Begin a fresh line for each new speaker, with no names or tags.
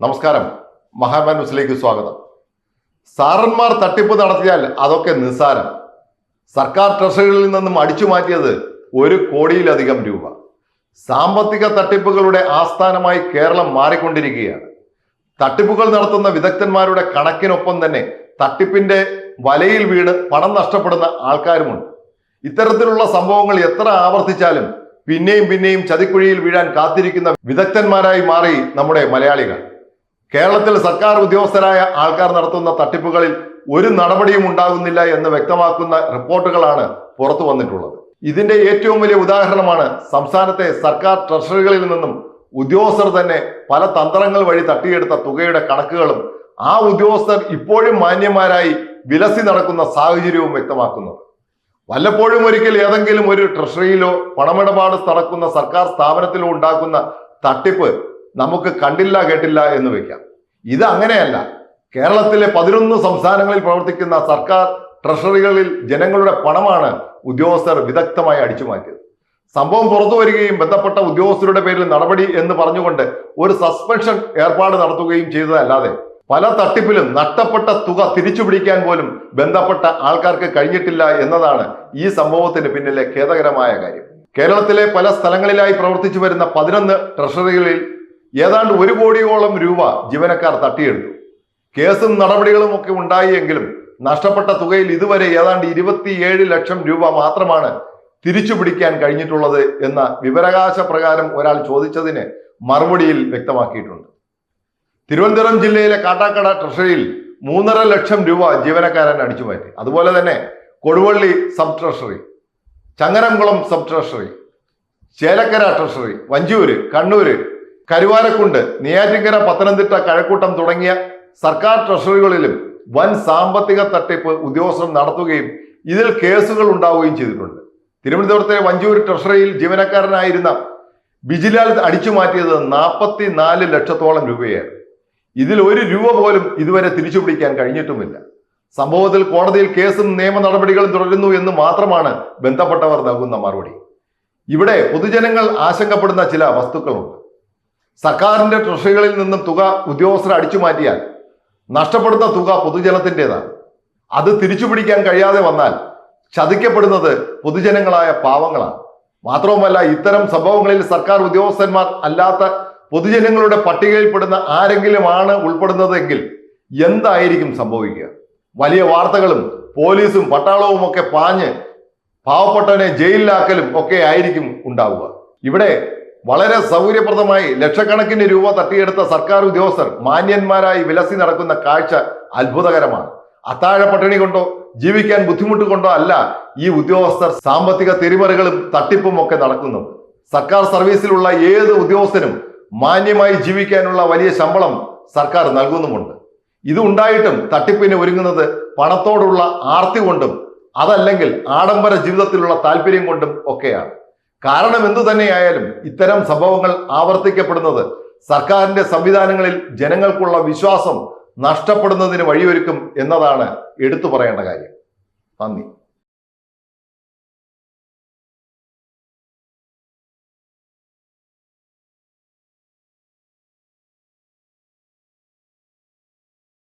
നമസ്കാരം. മഹാമാൻ ന്യൂസിലേക്ക് സ്വാഗതം. സാറന്മാർ തട്ടിപ്പ് നടത്തിയാൽ അതൊക്കെ നിസ്സാരം. സർക്കാർ ട്രഷറികളിൽ നിന്നും അടിച്ചു മാറ്റിയത് ഒരു കോടിയിലധികം രൂപ. സാമ്പത്തിക തട്ടിപ്പുകളുടെ ആസ്ഥാനമായി കേരളം മാറിക്കൊണ്ടിരിക്കുകയാണ്. തട്ടിപ്പുകൾ നടത്തുന്ന വിദഗ്ധന്മാരുടെ കണക്കിനൊപ്പം തന്നെ തട്ടിപ്പിന്റെ വലയിൽ വീണ് പണം നഷ്ടപ്പെടുന്ന ആൾക്കാരുമുണ്ട്. ഇത്തരത്തിലുള്ള സംഭവങ്ങൾ എത്ര ആവർത്തിച്ചാലും പിന്നെയും പിന്നെയും ചതിക്കുഴിയിൽ വീഴാൻ കാത്തിരിക്കുന്ന വിദഗ്ധന്മാരായി മാറി നമ്മുടെ മലയാളികൾ. കേരളത്തിൽ സർക്കാർ ഉദ്യോഗസ്ഥരായ ആൾക്കാർ നടത്തുന്ന തട്ടിപ്പുകളിൽ ഒരു നടപടിയും ഉണ്ടാകുന്നില്ല എന്ന് വ്യക്തമാക്കുന്ന റിപ്പോർട്ടുകളാണ് പുറത്തു വന്നിട്ടുള്ളത്. ഇതിന്റെ ഏറ്റവും വലിയ ഉദാഹരണമാണ് സംസ്ഥാനത്തെ സർക്കാർ ട്രഷറികളിൽ നിന്നും ഉദ്യോഗസ്ഥർ തന്നെ പല തന്ത്രങ്ങൾ വഴി തട്ടിയെടുത്ത തുകയുടെ കണക്കുകളും ആ ഉദ്യോഗസ്ഥർ ഇപ്പോഴും മാന്യന്മാരായി വിലസി നടക്കുന്ന സാഹചര്യവും വ്യക്തമാക്കുന്നത്. വല്ലപ്പോഴും ഒരിക്കൽ ഏതെങ്കിലും ഒരു ട്രഷറിയിലോ പണമിടപാട് നടക്കുന്ന സർക്കാർ സ്ഥാപനത്തിലോ ഉണ്ടാക്കുന്ന തട്ടിപ്പ് നമുക്ക് കണ്ടില്ല കേട്ടില്ല എന്ന് വെക്കാം. ഇത് അങ്ങനെയല്ല. കേരളത്തിലെ പതിനൊന്ന് സംസ്ഥാനങ്ങളിൽ പ്രവർത്തിക്കുന്ന സർക്കാർ ട്രഷറികളിൽ ജനങ്ങളുടെ പണമാണ് ഉദ്യോഗസ്ഥർ വിദഗ്ധമായി അടിച്ചു മാറ്റിയത്. സംഭവം പുറത്തു വരികയും ബന്ധപ്പെട്ട ഉദ്യോഗസ്ഥരുടെ പേരിൽ നടപടി എന്ന് പറഞ്ഞുകൊണ്ട് ഒരു സസ്പെൻഷൻ ഏർപ്പാട് നടത്തുകയും ചെയ്തതല്ലാതെ പല തട്ടിപ്പിലും നഷ്ടപ്പെട്ട തുക തിരിച്ചു പിടിക്കാൻ പോലും ബന്ധപ്പെട്ട ആൾക്കാർക്ക് കഴിഞ്ഞിട്ടില്ല എന്നതാണ് ഈ സംഭവത്തിന് പിന്നിലെ ഖേദകരമായ കാര്യം. കേരളത്തിലെ പല സ്ഥലങ്ങളിലായി പ്രവർത്തിച്ചു വരുന്ന പതിനൊന്ന് ട്രഷറികളിൽ ഏതാണ്ട് ഒരു കോടിയോളം രൂപ ജീവനക്കാർ തട്ടിയെടുത്തു. കേസും നടപടികളും ഒക്കെ ഉണ്ടായി എങ്കിലും നഷ്ടപ്പെട്ട തുകയിൽ ഇതുവരെ ഏതാണ്ട് ഇരുപത്തിയേഴ് ലക്ഷം രൂപ മാത്രമാണ് തിരിച്ചു പിടിക്കാൻ കഴിഞ്ഞിട്ടുള്ളത് എന്ന വിവരാകാശ പ്രകാരം ഒരാൾ ചോദിച്ചതിന് മറുപടിയിൽ വ്യക്തമാക്കിയിട്ടുണ്ട്. തിരുവനന്തപുരം ജില്ലയിലെ കാട്ടാക്കട ട്രഷറിയിൽ മൂന്നര ലക്ഷം രൂപ ജീവനക്കാരൻ അടിച്ചു അടിച്ചുമാറ്റി അതുപോലെ തന്നെ Koduvally sub treasury Changaramkulam sub treasury Chelakkara treasury Vanchoor Kannur Karuvarakundu Neyyattinkara Pathanamthitta Kazhakkoottam തുടങ്ങിയ സർക്കാർ ട്രഷറികളിലും വൻ സാമ്പത്തിക തട്ടിപ്പ് ഉദ്യോഗസ്ഥർ നടത്തുകയും ഇതിൽ കേസുകൾ ഉണ്ടാവുകയും ചെയ്തിട്ടുണ്ട്. തിരുവനന്തപുരത്തെ വഞ്ചൂർ ട്രഷറിയിൽ ജീവനക്കാരനായിരുന്ന ബിജിലാൽ അടിച്ചു മാറ്റിയത് നാൽപ്പത്തി നാല് ലക്ഷത്തോളം രൂപയാണ്. ഇതിൽ ഒരു രൂപ പോലും ഇതുവരെ തിരിച്ചു പിടിക്കാൻ കഴിഞ്ഞിട്ടുമില്ല. സംഭവത്തിൽ കോടതിയിൽ കേസും നിയമ നടപടികളും തുടരുന്നു എന്ന് മാത്രമാണ് ബന്ധപ്പെട്ടവർ നൽകുന്ന മറുപടി. ഇവിടെ പൊതുജനങ്ങൾ ആശങ്കപ്പെടുന്ന ചില വസ്തുക്കളുണ്ട്. സർക്കാരിന്റെ ട്രഷറികളിൽ നിന്നും തുക ഉദ്യോഗസ്ഥർ അടിച്ചു മാറ്റിയാൽ നഷ്ടപ്പെടുന്ന തുക പൊതുജനത്തിന്റെതാണ്. അത് തിരിച്ചു പിടിക്കാൻ കഴിയാതെ വന്നാൽ ചതിക്കപ്പെടുന്നത് പൊതുജനങ്ങളായ പാവങ്ങളാണ്. മാത്രവുമല്ല ഇത്തരം സംഭവങ്ങളിൽ സർക്കാർ ഉദ്യോഗസ്ഥന്മാർ അല്ലാത്ത പൊതുജനങ്ങളുടെ പട്ടികയിൽപ്പെടുന്ന ആരെങ്കിലും ആണ് ഉൾപ്പെടുന്നതെങ്കിൽ എന്തായിരിക്കും സംഭവിക്കുക? വലിയ വാർത്തകളും പോലീസും പട്ടാളവും ഒക്കെ പാഞ്ഞ് പാവപ്പെട്ടവനെ ജയിലിലാക്കലും ഒക്കെ ആയിരിക്കും ഉണ്ടാവുക. ഇവിടെ വളരെ സൗകര്യപ്രദമായി ലക്ഷക്കണക്കിന് രൂപ തട്ടിയെടുത്ത സർക്കാർ ഉദ്യോഗസ്ഥർ മാന്യന്മാരായി വിലസി നടക്കുന്ന കാഴ്ച അത്ഭുതകരമാണ്. അത്താഴ പട്ടിണി കൊണ്ടോ ജീവിക്കാൻ ബുദ്ധിമുട്ട് കൊണ്ടോ അല്ല ഈ ഉദ്യോഗസ്ഥർ സാമ്പത്തിക തിരിമറികളും തട്ടിപ്പും ഒക്കെ നടക്കുന്നത് സർക്കാർ സർവീസിലുള്ള ഏത് ഉദ്യോഗസ്ഥനും മാന്യമായി ജീവിക്കാനുള്ള വലിയ ശമ്പളം സർക്കാർ നൽകുന്നുമുണ്ട്. ഇത് ഉണ്ടായിട്ടും തട്ടിപ്പിന് ഒരുങ്ങുന്നത് പണത്തോടുള്ള ആർത്തി കൊണ്ടും അതല്ലെങ്കിൽ ആഡംബര ജീവിതത്തിലുള്ള താല്പര്യം കൊണ്ടും ഒക്കെയാണ്. കാരണം എന്തു തന്നെയായാലും ഇത്തരം സംഭവങ്ങൾ ആവർത്തിക്കപ്പെടുന്നത് സർക്കാരിന്റെ സംവിധാനങ്ങളിൽ ജനങ്ങൾക്കുള്ള വിശ്വാസം നഷ്ടപ്പെടുന്നതിന് വഴിയൊരുക്കും എന്നതാണ് എടുത്തു പറയേണ്ട കാര്യം. നന്ദി.